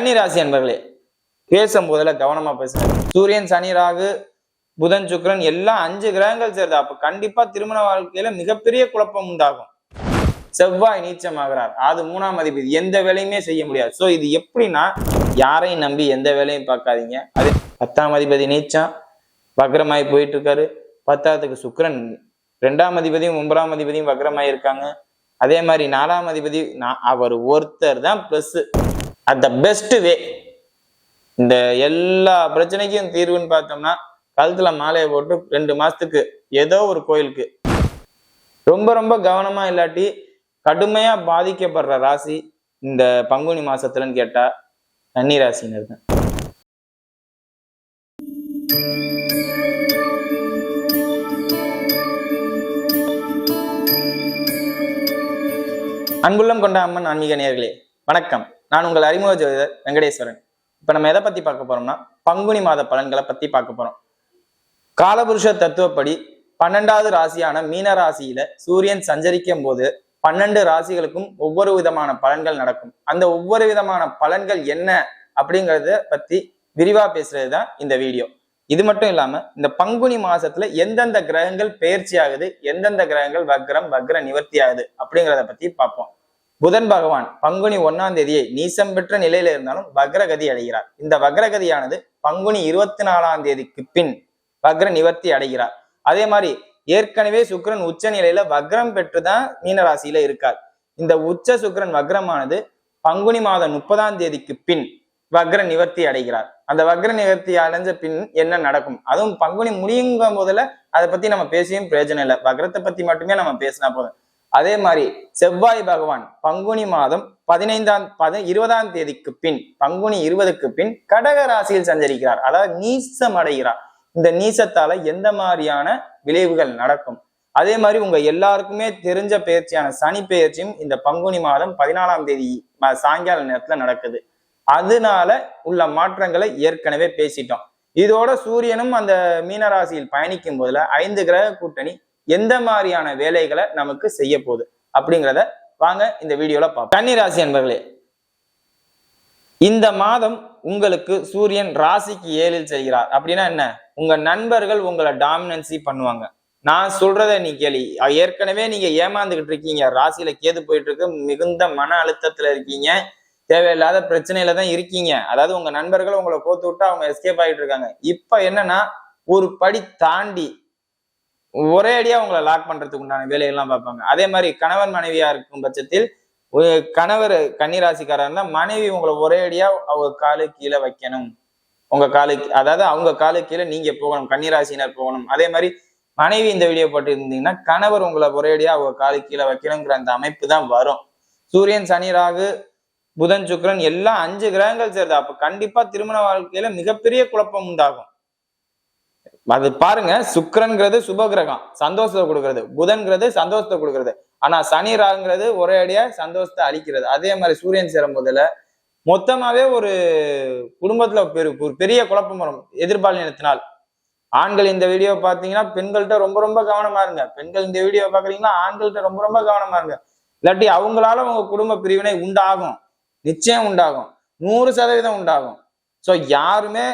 கன்னி ராசி அன்பர்களே பேசும்போதுல கவனமா பேசுங்க. சூரியன் சனி ராகு புதன் சுக்கரன் எல்லாம் அஞ்சு கிரகங்கள் சேருது அப்ப கண்டிப்பா திருமண வாழ்க்கையில மிகப்பெரிய குழப்பம் உண்டாகும். செவ்வாய் நீச்சமாகிறார் அது மூணாம் அதிபதி. எந்த வேலையுமே செய்ய முடியாது. சோ இது எப்படின்னா யாரையும் நம்பி எந்த வேலையும் பார்க்காதீங்க. அது பத்தாம் அதிபதி நீச்சம் வக்ரமாய் போயிட்டு இருக்காரு பத்தாவதுக்கு சுக்கரன். ரெண்டாம் அதிபதியும் ஒன்பதாம் அதிபதியும் வக்ரமாய் இருக்காங்க அதே மாதிரி நாலாம் அதிபதி நான் அவர் ஒருத்தர் தான் plus at the best way இந்த எல்லா பிரச்சனைக்கும் தீர்வுன்னு பார்த்தோம்னா கழுத்துல மாலையை போட்டு ரெண்டு மாசத்துக்கு ஏதோ ஒரு கோயிலுக்கு. ரொம்ப ரொம்ப கவனமா இல்லாட்டி கடுமையா பாதிக்கப்படுற ராசி இந்த பங்குனி மாசத்துலன்னு கேட்டா கன்னி ராசினர் தான் அன்புள்ளம் கொண்ட அம்மன் ஆன்மீக நேர்களே வணக்கம். நான் உங்கள் அறிமுக ஜோதிடர் வெங்கடேஸ்வரன். இப்ப நம்ம எதை பத்தி பார்க்க போறோம்னா பங்குனி மாத பலன்களை பத்தி பார்க்க போறோம். காலபுருஷ தத்துவப்படி பன்னெண்டாவது ராசியான மீன ராசியில சூரியன் சஞ்சரிக்கும் போது பன்னெண்டு ராசிகளுக்கும் ஒவ்வொரு விதமான பலன்கள் நடக்கும். அந்த ஒவ்வொரு விதமான பலன்கள் என்ன அப்படிங்கறத பத்தி விரிவா பேசுறது தான் இந்த வீடியோ. இது மட்டும் இல்லாம இந்த பங்குனி மாசத்துல எந்தெந்த கிரகங்கள் பெயர்ச்சி ஆகுது எந்தெந்த கிரகங்கள் வக்ரம் வக்ர நிவர்த்தி ஆகுது அப்படிங்கிறத பத்தி பார்ப்போம். புதன் பகவான் பங்குனி ஒன்னாம் தேதியை நீசம் பெற்ற நிலையில இருந்தாலும் வக்ரகதி அடைகிறார். இந்த வக்ரகதியானது பங்குனி இருபத்தி நாலாம் தேதிக்கு பின் வக்ர நிவர்த்தி அடைகிறார். அதே மாதிரி ஏற்கனவே சுக்கரன் உச்ச நிலையில வக்ரம் பெற்றுதான் மீனராசியில இருக்கார். இந்த உச்ச சுக்கிரன் வக்ரமானது பங்குனி மாதம் முப்பதாம் தேதிக்கு பின் வக்ர நிவர்த்தி அடைகிறார். அந்த வக்ர நிவர்த்தி அடைஞ்ச பின் என்ன நடக்கும்? அதுவும் பங்குனி முடியுங்கும் போதுல அதை பத்தி நம்ம பேசியும் பிரயோஜனம் இல்லை. வக்ரத்தை பத்தி மட்டுமே நம்ம பேசினா போதும். அதே மாதிரி செவ்வாய் பகவான் பங்குனி மாதம் பதினைந்தாம் பத இருபதாம் தேதிக்கு பின் பங்குனி இருபதுக்கு பின் கடக ராசியில் சஞ்சரிக்கிறார். அதாவது நீசம் அடைகிறார். இந்த நீசத்தால எந்த மாதிரியான விளைவுகள் நடக்கும்? அதே மாதிரி உங்க எல்லாருக்குமே தெரிஞ்ச பயிற்சியான சனி பயிற்சியும் இந்த பங்குனி மாதம் பதினாலாம் தேதி சாயங்கால நேரத்துல நடக்குது. அதனால உள்ள மாற்றங்களை ஏற்கனவே பேசிட்டோம். இதோட சூரியனும் அந்த மீனராசியில் பயணிக்கும் போதுல ஐந்து கிரக கூட்டணி எந்த மாதிரியான வேலைகளை நமக்கு செய்ய போகுது அப்படிங்கிறத வாங்க இந்த வீடியோல பார்ப்போம். கன்னி ராசி என்பர்களே இந்த மாதம் உங்களுக்கு சூரியன் ராசிக்கு ஏழில் செல்கிறார். அப்படின்னா என்ன? உங்க நண்பர்கள் உங்களை டாமினன்சி பண்ணுவாங்க. நான் சொல்றத நீ கேளு. ஏற்கனவே நீங்க ஏமாந்துகிட்டு இருக்கீங்க. ராசியில கேது போயிட்டு இருக்கு மிகுந்த மன அழுத்தத்துல இருக்கீங்க. தேவையில்லாத பிரச்சனையில தான் இருக்கீங்க. அதாவது உங்க நண்பர்கள் உங்களை கோத்து விட்டு அவங்க எஸ்கேப் ஆகிட்டு இருக்காங்க. இப்ப என்னன்னா ஒரு படி தாண்டி ஒரே அடியா உங்களை லாக் பண்றதுக்கு உண்டான வேலையெல்லாம் பார்ப்பாங்க. அதே மாதிரி கணவன் மனைவியா இருக்கும் பட்சத்தில் கணவர் கன்னிராசிக்காரர் இருந்தா மனைவி உங்களை ஒரே அடியா அவங்க காலு கீழே வைக்கணும். உங்க காலு அதாவது அவங்க காலு கீழே நீங்க போகணும் கன்னிராசினர் போகணும். அதே மாதிரி மனைவி இந்த வீடியோ போட்டு இருந்தீங்கன்னா கணவர் உங்களை ஒரே அடியா அவங்க காலு கீழே வைக்கணுங்கிற அந்த அமைப்பு தான் வரும். சூரியன் சனி ராகு புதன் சுக்கரன் எல்லாம் அஞ்சு கிரகங்கள் சேர்ந்தா அப்போ கண்டிப்பா திருமண வாழ்க்கையில மிகப்பெரிய குழப்பம் உண்டாகும். அது பாருங்க சுக்கிரன்கிறது சுபகிரகம் சந்தோஷத்தை கொடுக்கறது. புதன்கிறது சந்தோஷத்தை கொடுக்கறது. ஆனா சனி ராகுங்கிறது ஒரே அடியா சந்தோஷத்தை அழிக்கிறது அதே மாதிரி சூரியன் சேரும் போதுல மொத்தமாவே ஒரு குடும்பத்துல பெரு ஒரு பெரிய குழப்பம் வரும் எதிர்பாலினத்தினால் ஆண்கள் இந்த வீடியோ பாத்தீங்கன்னா பெண்கள்கிட்ட ரொம்ப ரொம்ப கவனமா இருங்க. பெண்கள் இந்த வீடியோ பாக்குறீங்கன்னா ஆண்கள்கிட்ட ரொம்ப ரொம்ப கவனமா இருங்க. இல்லாட்டி அவங்களால உங்க குடும்ப பிரிவினை உண்டாகும். நிச்சயம் உண்டாகும். நூறு சதவீதம் உண்டாகும். ஸோ யாருமே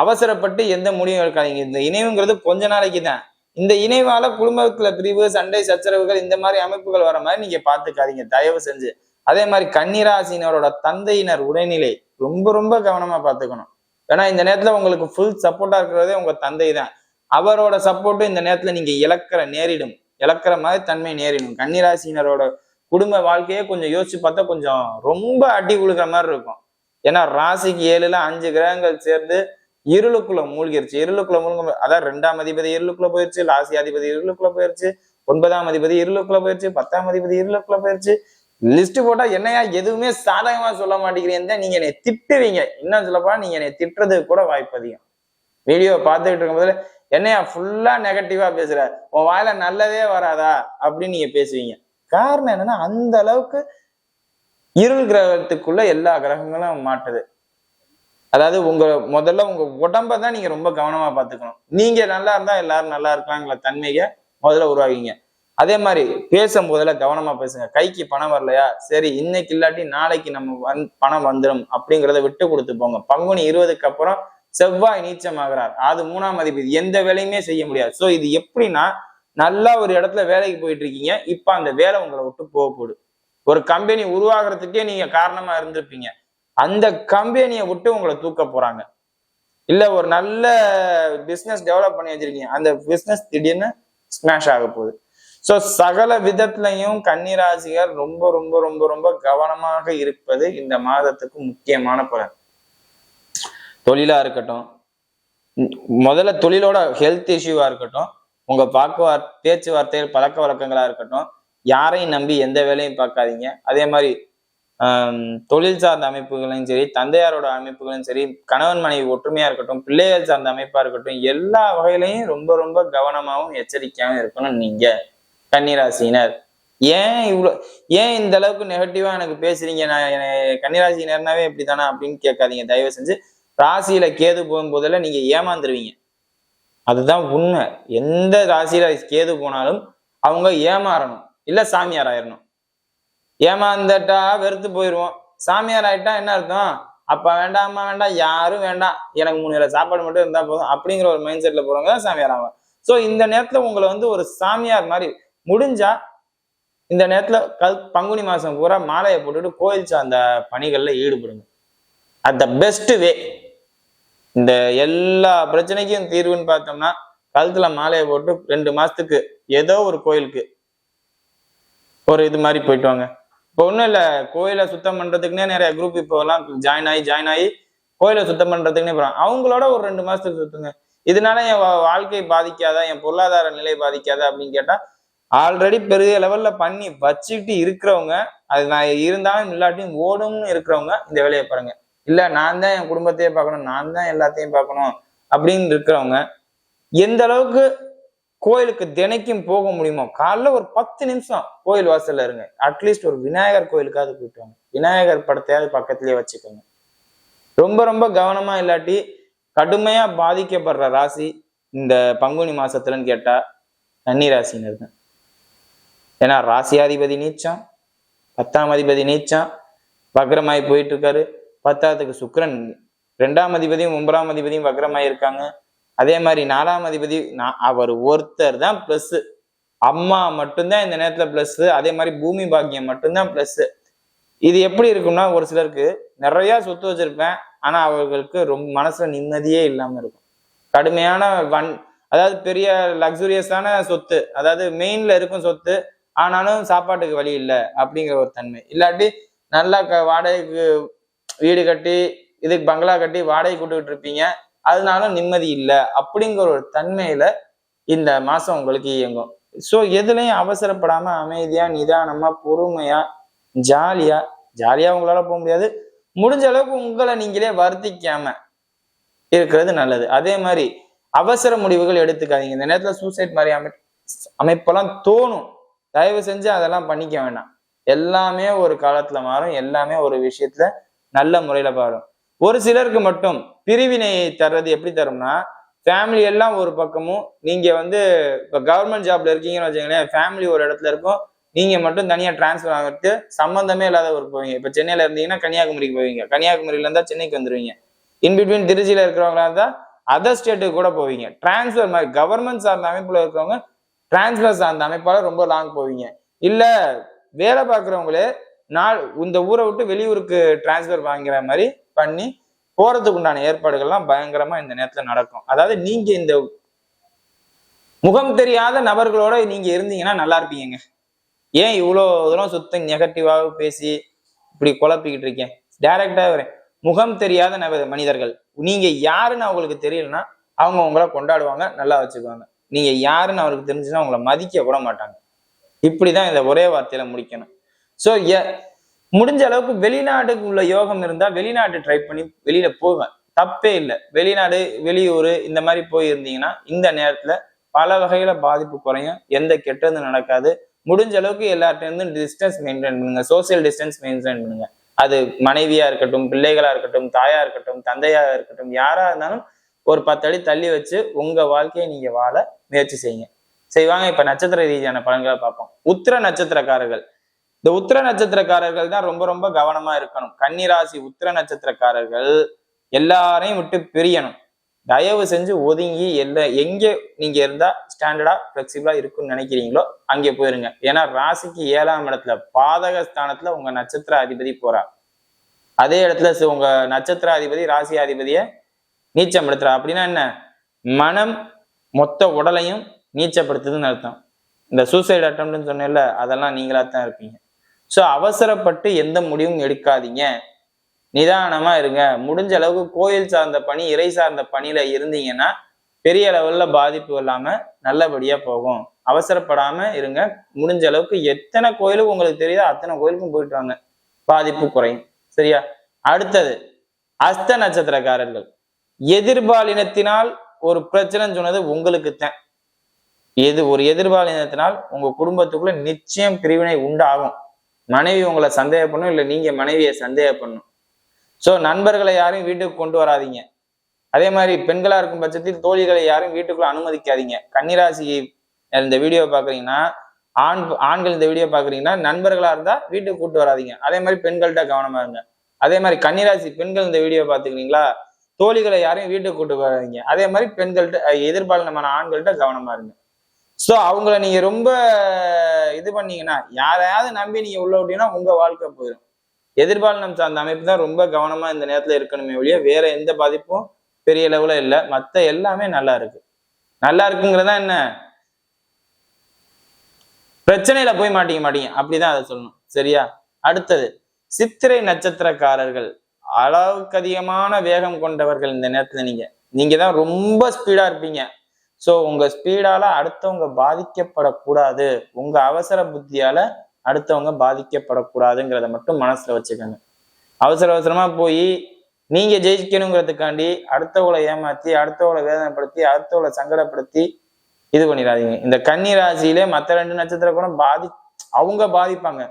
அவசரப்பட்டு எந்த முடிவும் எடுக்காதீங்க. இந்த இணைவுங்கிறது கொஞ்ச நாளைக்கு தான். இந்த இணைவால குடும்பத்துல பிரிவு சண்டை சச்சரவுகள் இந்த மாதிரி அமைப்புகள் வர மாதிரி நீங்க பாத்துக்காதீங்க. தயவு செஞ்சு. அதே மாதிரி கன்னிராசினரோட தந்தையினர் உடல்நிலை ரொம்ப ரொம்ப கவனமா பாத்துக்கணும். ஏன்னா இந்த நேரத்துல உங்களுக்கு ஃபுல் சப்போர்ட்டா இருக்கிறதே உங்க தந்தை தான். அவரோட சப்போர்ட்டும் இந்த நேரத்துல நீங்க இழக்கிற நேரிடும். இழக்கிற மாதிரி தன்மை நேரிடும். கன்னிராசினரோட குடும்ப வாழ்க்கையே கொஞ்சம் யோசிச்சு பார்த்தா கொஞ்சம் ரொம்ப அடி உழுகிற மாதிரி இருக்கும். ஏன்னா ராசிக்கு ஏழுல அஞ்சு கிரகங்கள் சேர்ந்து இருளுக்குள்ள மூழ்கிருச்சு. இருளுக்குள்ள மூழ்க அதான் ரெண்டாம் அதிபதி இருளுக்குள்ள போயிருச்சு ராசி அதிபதி இருளுக்குள்ள போயிருச்சு ஒன்பதாம் அதிபதி இருளுக்குள்ள போயிருச்சு பத்தாம் அதிபதி இருளுக்குள்ள போயிருச்சு. லிஸ்ட் போட்டா என்னையா எதுவுமே சாதகமா சொல்ல மாட்டேங்கிறீங்க நீங்க என்னை திட்டுவீங்க. இன்னும் சொல்லப்பா நீங்க என்னை திட்டுறதுக்கு கூட வாய்ப்பு அதிகம். வீடியோ பார்த்துக்கிட்டு இருக்கும்போது என்னையா ஃபுல்லா நெகட்டிவா பேசுற? உன் வாயில நல்லதே வராதா? அப்படின்னு நீங்க பேசுவீங்க. காரணம் என்னன்னா அந்த அளவுக்கு இருள் கிரகத்துக்குள்ள எல்லா கிரகங்களும் மாட்டுது. அதாவது உங்க முதல்ல உங்க உடம்ப தான் நீங்க ரொம்ப கவனமா பாத்துக்கணும் நீங்க நல்லா இருந்தா எல்லாரும் நல்லா இருக்காங்கிற தன்மையை முதல்ல உருவாகிங்க அதே மாதிரி பேசும் போதுல கவனமா பேசுங்க. கைக்கு பணம் வரலையா? சரி இன்னைக்கு இல்லாட்டி நாளைக்கு நம்ம வந் பணம் வந்துடும் அப்படிங்கிறத விட்டு கொடுத்து போங்க. பங்குனி இருபதுக்கு அப்புறம் செவ்வாய் நீச்சமாகிறார். அது மூணாம் அதிபதி. எந்த வேலையுமே செய்ய முடியாது. ஸோ இது எப்படின்னா நல்லா ஒரு இடத்துல வேலைக்கு போயிட்டு இருக்கீங்க இப்ப அந்த வேலை உங்களை விட்டு போக போகுது ஒரு கம்பெனி உருவாகிறதுக்கே நீங்க காரணமா இருந்திருப்பீங்க. அந்த கம்பெனியை விட்டு உங்களை தூக்க போறாங்க. இல்ல ஒரு நல்ல பிசினஸ் டெவலப் பண்ணி வச்சிருக்கீங்க. அந்த பிசினஸ் திடீர்னு ஸ்மாஷ் ஆக போகுது. ஸோ சகல விதத்திலையும் கன்னிராசிகள் ரொம்ப ரொம்ப ரொம்ப ரொம்ப கவனமாக இருப்பது இந்த மாதத்துக்கு முக்கியமான பலன். தொழிலா இருக்கட்டும். முதல்ல தொழிலோட ஹெல்த் இஷ்யூவா இருக்கட்டும். உங்க பாக்குவார் பேச்சுவார்த்தைகள் பழக்க வழக்கங்களா இருக்கட்டும். யாரையும் நம்பி எந்த வேலையும் பார்க்காதீங்க. அதே மாதிரி தொழில் சார்ந்த அமைப்புகளையும் சரி தந்தையாரோட அமைப்புகளையும் சரி கணவன் மனைவி ஒற்றுமையா இருக்கட்டும் பிள்ளைகள் சார்ந்த அமைப்பா இருக்கட்டும் எல்லா வகையிலையும் ரொம்ப ரொம்ப கவனமாகவும் எச்சரிக்கையாகவும் இருக்கணும் நீங்க கன்னிராசினர் ஏன் இவ்வளோ ஏன் இந்த அளவுக்கு நெகட்டிவா எனக்கு பேசுறீங்க? நான் என்னை- கன்னிராசினர்னாவே இப்படித்தானா அப்படின்னு கேட்காதீங்க. தயவு செஞ்சு ராசியில கேது போகும்போதெல்லாம் நீங்க ஏமாந்துருவீங்க. அதுதான் உண்மை. எந்த ராசியில கேது போனாலும் அவங்க ஏமாறணும். இல்ல சாமியார் ஆயிரணும். ஏமாந்துட்டா வெறுத்து போயிடுவோம் சாமியார் ஆயிட்டா என்ன அர்த்தம்? அப்பா வேண்டாம் அம்மா வேண்டாம் யாரும் வேண்டாம். எனக்கு மூணு வேலை சாப்பாடு மட்டும் இருந்தா போதும். அப்படிங்கிற ஒரு மைண்ட் செட்ல போறவங்க தான் சாமியார் ஆவாங்க. ஸோ இந்த நேரத்துல உங்களை வந்து ஒரு சாமியார் மாதிரி முடிஞ்சா இந்த நேரத்துல கல் பங்குனி மாசம் பூரா மாலையை போட்டுட்டு கோயில் சார்ந்த பணிகள்ல ஈடுபடுங்க. அட் த பெஸ்ட் வே இந்த எல்லா பிரச்சனைக்கும் தீர்வுன்னு பார்த்தோம்னா கழுத்துல மாலையை போட்டு ரெண்டு மாசத்துக்கு ஏதோ ஒரு கோயிலுக்கு ஒரு இது மாதிரி போயிட்டு வாங்க. இப்போ ஒன்றும் இல்லை கோயிலை சுத்தம் பண்ணுறதுக்குன்னே நிறைய குரூப் இப்போ எல்லாம் ஜாயின் ஆகி ஜாயின் ஆகி கோயிலை சுத்தம் பண்ணுறதுக்குன்னே போகிறாங்க அவங்களோட ஒரு ரெண்டு மாதத்துக்கு சுத்துங்க. இதனால என் வா- வாழ்க்கை பாதிக்காதா என் பொருளாதார நிலை பாதிக்காதா அப்படின்னு கேட்டால் ஆல்ரெடி பெரிய லெவலில் பண்ணி வச்சுக்கிட்டு இருக்கிறவங்க அது நான் இருந்தாலும் இல்லாட்டியும் ஓடும்னு இருக்கிறவங்க இந்த வேலையை பாருங்க. இல்லை நான் தான் என் குடும்பத்தையே பார்க்கணும் நான் தான் எல்லாத்தையும் பார்க்கணும் அப்படின்னு இருக்கிறவங்க எந்த அளவுக்கு கோயிலுக்கு தினைக்கும் போக முடியுமோ? காலைல ஒரு பத்து நிமிஷம் கோயில் வாசல்ல இருங்க. அட்லீஸ்ட் ஒரு விநாயகர் கோயிலுக்காவது போயிட்டு வாங்க. விநாயகர் படத்தையாவது பக்கத்துலயே வச்சுக்கோங்க. ரொம்ப ரொம்ப கவனமா இல்லாட்டி கடுமையா பாதிக்கப்படுற ராசி இந்த பங்குனி மாசத்துலன்னு கேட்டா கன்னி ராசினர் தான் ஏன்னா ராசியாதிபதி நீச்சம் பத்தாம் அதிபதி நீச்சம் வக்ரமாய் போயிட்டு இருக்காரு. பத்தாவதுக்கு சுக்கரன் ரெண்டாம் அதிபதியும் ஒன்பதாம் அதிபதியும் வக்ரமாய் இருக்காங்க அதே மாதிரி நாலாம் அதிபதி நான் அவர் ஒருத்தர் தான் பிளஸ் அம்மா மட்டும்தான் இந்த நேரத்துல பிளஸ் அதே மாதிரி பூமி பாக்கியம் மட்டும்தான் பிளஸ் இது எப்படி இருக்கும்னா ஒரு சிலருக்கு நிறைய சொத்து வச்சிருப்பேன் ஆனா அவர்களுக்கு ரொம்ப மனசுல நிம்மதியே இல்லாம இருக்கும். கடுமையான வன் அதாவது பெரிய லக்ஸூரியஸான சொத்து அதாவது மெயின்ல இருக்கும் சொத்து ஆனாலும் சாப்பாட்டுக்கு வழி இல்லை அப்படிங்கிற ஒரு தன்மை. இல்லாட்டி நல்லா க வாடகைக்கு வீடு கட்டி இதுக்கு பங்களா கட்டி வாடகை கூட்டுக்கிட்டு இருப்பீங்க அதனால நிம்மதி இல்லை அப்படிங்கிற ஒரு தன்மையில இந்த மாசம் உங்களுக்கு இயங்கும். ஸோ எதுலையும் அவசரப்படாம அமைதியா நிதானமா பொறுமையா ஜாலியா ஜாலியா உங்களால போக முடியாது. முடிஞ்ச அளவுக்கு உங்களை நீங்களே வருத்திக்காம இருக்கிறது நல்லது. அதே மாதிரி அவசர முடிவுகள் எடுத்துக்காதீங்க. இந்த நேரத்துல சூசைட் மாதிரி அமை அமைப்பெல்லாம் தோணும். தயவு செஞ்சு அதெல்லாம் பண்ணிக்க வேண்டாம் எல்லாமே ஒரு காலத்துல மாறும். எல்லாமே ஒரு விஷயத்துல நல்ல முறையில மாறும். ஒரு சிலருக்கு மட்டும் பிரிவினையை தர்றது எப்படி தரும்னா ஃபேமிலி எல்லாம் ஒரு பக்கமும் நீங்க வந்து இப்போ கவர்மெண்ட் ஜாப்ல இருக்கீங்கன்னு வச்சுக்கோங்களேன் ஃபேமிலி ஒரு இடத்துல இருக்கும் நீங்க மட்டும் தனியா டிரான்ஸ்ஃபர் ஆகிட்டு சம்மந்தமே இல்லாத ஒரு போவீங்க. இப்போ சென்னையில இருந்தீங்கன்னா கன்னியாகுமரிக்கு போவீங்க. கன்னியாகுமரியில இருந்தா சென்னைக்கு வந்துருவீங்க. இன்பிட்வீன் திருச்சியில இருக்கிறவங்களா இருந்தா அதர் ஸ்டேட்டுக்கு கூட போவீங்க. டிரான்ஸ்ஃபர் மாதிரி கவர்மெண்ட் சார்ந்த அமைப்புல இருக்கிறவங்க டிரான்ஸ்ஃபர் சார்ந்த அமைப்பால ரொம்ப லாங் போவீங்க. இல்ல வேலை பார்க்குறவங்களே நாள் இந்த ஊரை விட்டு வெளியூருக்கு டிரான்ஸ்ஃபர் வாங்குற மாதிரி பண்ணி போறதுக்கு உண்டான ஏற்பாடுகள்லாம் பயங்கரமா இந்த நேரத்துல நடக்கும். அதாவது நீங்க இந்த முகம் தெரியாத நபர்களோட நீங்க இருந்தீங்கன்னா நல்லா இருப்பீங்க ஏன் இவ்வளோ தூரம் சுத்தம் நெகட்டிவாக பேசி இப்படி குழப்பிக்கிட்டு இருக்கேன் டைரக்டா வரேன் முகம் தெரியாத நப மனிதர்கள். நீங்க யாருன்னு அவங்களுக்கு தெரியலன்னா அவங்க உங்களை கொண்டாடுவாங்க நல்லா வச்சுக்குவாங்க. நீங்க யாருன்னு அவருக்கு தெரிஞ்சுன்னா உங்களை மதிக்க கூட மாட்டாங்க. இப்படிதான் இந்த ஒரே வார்த்தையில முடிக்கணும். ஸோ முடிஞ்ச அளவுக்கு வெளிநாட்டுக்கு உள்ள யோகம் இருந்தா வெளிநாட்டு ட்ரை பண்ணி வெளியில போவேன். தப்பே இல்லை. வெளிநாடு வெளியூர் இந்த மாதிரி போயிருந்தீங்கன்னா இந்த நேரத்துல பல வகையில பாதிப்பு குறையும். எந்த கெட்டதும் நடக்காது. முடிஞ்ச அளவுக்கு எல்லார்ட்டிருந்தும் டிஸ்டன்ஸ் மெயின்டைன் பண்ணுங்க. சோசியல் டிஸ்டன்ஸ் மெயின்டைன் பண்ணுங்க. அது மனைவியா இருக்கட்டும் பிள்ளைகளா இருக்கட்டும் தாயா இருக்கட்டும் தந்தையா இருக்கட்டும் யாரா இருந்தாலும் ஒரு பத்து அடி தள்ளி வச்சு உங்க வாழ்க்கையை நீங்க வாழ முயற்சி செய்யுங்க. செய்வாங்க இப்ப நட்சத்திர ரீதியான பலன்களை பார்ப்போம். உத்திர நட்சத்திரக்காரர்கள். இந்த உத்திர நட்சத்திரக்காரர்கள் தான் ரொம்ப ரொம்ப கவனமா இருக்கணும். கன்னிராசி உத்திர நட்சத்திரக்காரர்கள் எல்லாரையும் விட்டு பிரியணும். தயவு செஞ்சு ஒதுங்கி எல்லா எங்க நீங்க இருந்தா ஸ்டாண்டர்டா பிளெக்சிபிளா இருக்கும்னு நினைக்கிறீங்களோ அங்கே போயிருங்க. ஏன்னா ராசிக்கு ஏழாம் இடத்துல பாதக ஸ்தானத்துல உங்க நட்சத்திர அதிபதி போறார் அதே இடத்துல உங்க நட்சத்திர அதிபதி ராசி அதிபதிய நீச்சம் படுத்துறா. அப்படின்னா என்ன? மனம் மொத்த உடலையும் நீச்சப்படுத்துதுன்னு அர்த்தம். இந்த சூசைட் அட்டம்னு சொன்னேன்ல அதெல்லாம் நீங்களா தான் இருப்பீங்க. ஸோ அவசரப்பட்டு எந்த முடிவும் எடுக்காதீங்க. நிதானமா இருங்க. முடிஞ்ச அளவுக்கு கோயில் சார்ந்த பணி இறை சார்ந்த பணியில இருந்தீங்கன்னா பெரிய லெவல்ல பாதிப்பு இல்லாம நல்லபடியா போகும். அவசரப்படாம இருங்க. முடிஞ்ச அளவுக்கு எத்தனை கோயிலுக்கு உங்களுக்கு தெரியுதோ அத்தனை கோயிலுக்கும் போயிட்டு வாங்க பாதிப்பு குறையும். சரியா? அடுத்தது அஸ்த நட்சத்திரக்காரர்கள். எதிர்பாலினத்தினால் ஒரு பிரச்சனைன்னு சொன்னது உங்களுக்கு தான். எது ஒரு எதிர்பாலினத்தினால் உங்க குடும்பத்துக்குள்ள நிச்சயம் பிரிவினை உண்டாகும். மனைவி உங்களை சந்தேகப்படணும் இல்லை நீங்க மனைவியை சந்தேகப்படணும். ஸோ நண்பர்களை யாரையும் வீட்டுக்கு கொண்டு வராதீங்க. அதே மாதிரி பெண்களா இருக்கும் பட்சத்தில் தோழிகளை யாரும் வீட்டுக்குள்ள அனுமதிக்காதீங்க. கன்னிராசி இந்த வீடியோ பாக்குறீங்கன்னா ஆண் ஆண்கள் இந்த வீடியோ பாக்குறீங்கன்னா நண்பர்களா இருந்தா வீட்டுக்கு கூட்டு வராதீங்க. அதே மாதிரி பெண்கள்கிட்ட கவனமா இருங்க. அதே மாதிரி கன்னிராசி பெண்கள் இந்த வீடியோ பாத்துக்கிறீங்களா தோழிகளை யாரையும் வீட்டுக்கு கூட்டு வராதீங்க. அதே மாதிரி பெண்கள்கிட்ட அஹ், எதிர்பாலினமான ஆண்கள்கிட்ட கவனமா இருங்க. ஸோ அவங்கள நீங்க ரொம்ப இது பண்ணீங்கன்னா யாரையாவது நம்பி நீங்க உள்ள விட்டீங்கன்னா உங்க வாழ்க்கை போயிடும் எதிர்பாலனம் சார்ந்த அமைப்பு தான் ரொம்ப கவனமா இந்த நேரத்துல இருக்கணுமே ஒழிய வேற எந்த பாதிப்பும் பெரிய லெவல இல்ல. மத்த எல்லாமே நல்லா இருக்கு. நல்லா இருக்குங்கிறதா என்ன? பிரச்சனையில போய் மாட்டிக்க மாட்டீங்க. அப்படிதான் அதை சொல்லணும். சரியா? அடுத்தது சித்திரை நட்சத்திரக்காரர்கள் அளவுக்கு அதிகமான வேகம் கொண்டவர்கள் இந்த நேரத்துல நீங்க. நீங்க தான் ரொம்ப ஸ்பீடா இருப்பீங்க. சோ உங்க ஸ்பீடால அடுத்தவங்க பாதிக்கப்படக்கூடாது. உங்க அவசர புத்தியால அடுத்தவங்க பாதிக்கப்படக்கூடாதுங்கிறத மட்டும் மனசுல வச்சுக்கோங்க. அவசர அவசரமா போய் நீங்க ஜெயிக்கணுங்கிறதுக்காண்டி அடுத்தவங்களை ஏமாத்தி அடுத்தவங்களை வேதனைப்படுத்தி அடுத்தவங்களை சங்கடப்படுத்தி இது பண்ணிடாதீங்க. இந்த கன்னி ராசியிலே மத்த ரெண்டு நட்சத்திரம் கூட பாதி அவங்க பாதிப்பாங்க.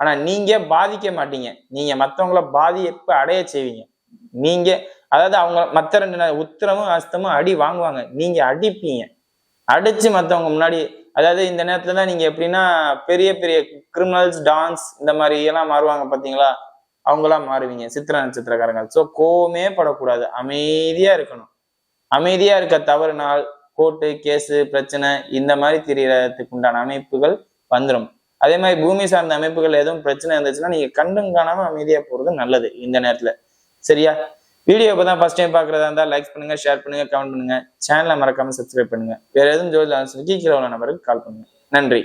ஆனா நீங்க பாதிக்க மாட்டீங்க. நீங்க மத்தவங்கள பாதிப்பு அடைய செய்வீங்க? நீங்க அதாவது அவங்க மத்த ரெண்டு ந- உத்திரமும் அஸ்தமும் அடி வாங்குவாங்க. நீங்க அடிப்பீங்க. அடிச்சு மத்தவங்க முன்னாடி அதாவது இந்த நேரத்துல தான் நீங்க எப்படின்னா பெரிய பெரிய கிரிமினல்ஸ் டான்ஸ் இந்த மாதிரி எல்லாம் மாறுவாங்க பாத்தீங்களா? அவங்களாம் மாறுவீங்க சித்திர நட்சத்திரக்காரங்க. ஸோ கோவமே படக்கூடாது. அமைதியா இருக்கணும். அமைதியா இருக்க தவறுனால் கோர்ட்டு கேஸு பிரச்சனை இந்த மாதிரி தெரியறதுக்கு உண்டான அமைப்புகள் வந்துடும் அதே மாதிரி பூமி சார்ந்த அமைப்புகள் எதுவும் பிரச்சனை இருந்துச்சுன்னா நீங்க கண்டும் காணாம அமைதியா போறது நல்லது இந்த நேரத்துல. சரியா? வீடியோ இப்போ தான் ஃபர்ஸ்ட் டைம் பார்க்குறதா இருந்தால் லைக் பண்ணுங்க ஷேர் பண்ணுங்கள் கமெண்ட் பண்ணுங்கள் சேனலை மறக்காமல் சப்ஸ்கிரைப் பண்ணுங்க. வேறு எதுவும் ஜோதில் கீழே உள்ள நம்பருக்கு கால் பண்ணுங்க. நன்றி.